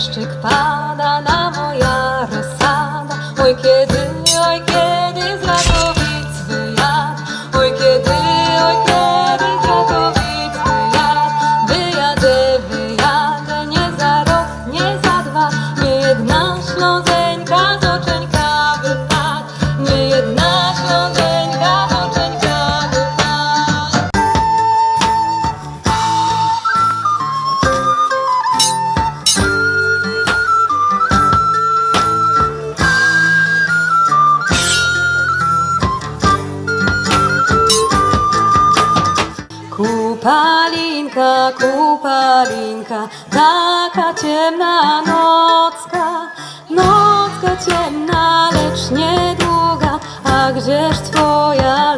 deszczyk pada na moja rozsada. Oj kiedy, oj kiedy z Rakowic wyjadę. Oj kiedy, oj kiedy z Rakowic wyjadę. Wyjadę, wyjadę, nie za rok, nie za dwa. Nie jedna ślązeńka Kupalinka, kupalinka, taka ciemna nocka, nocka ciemna, lecz niedługa, a gdzież twoja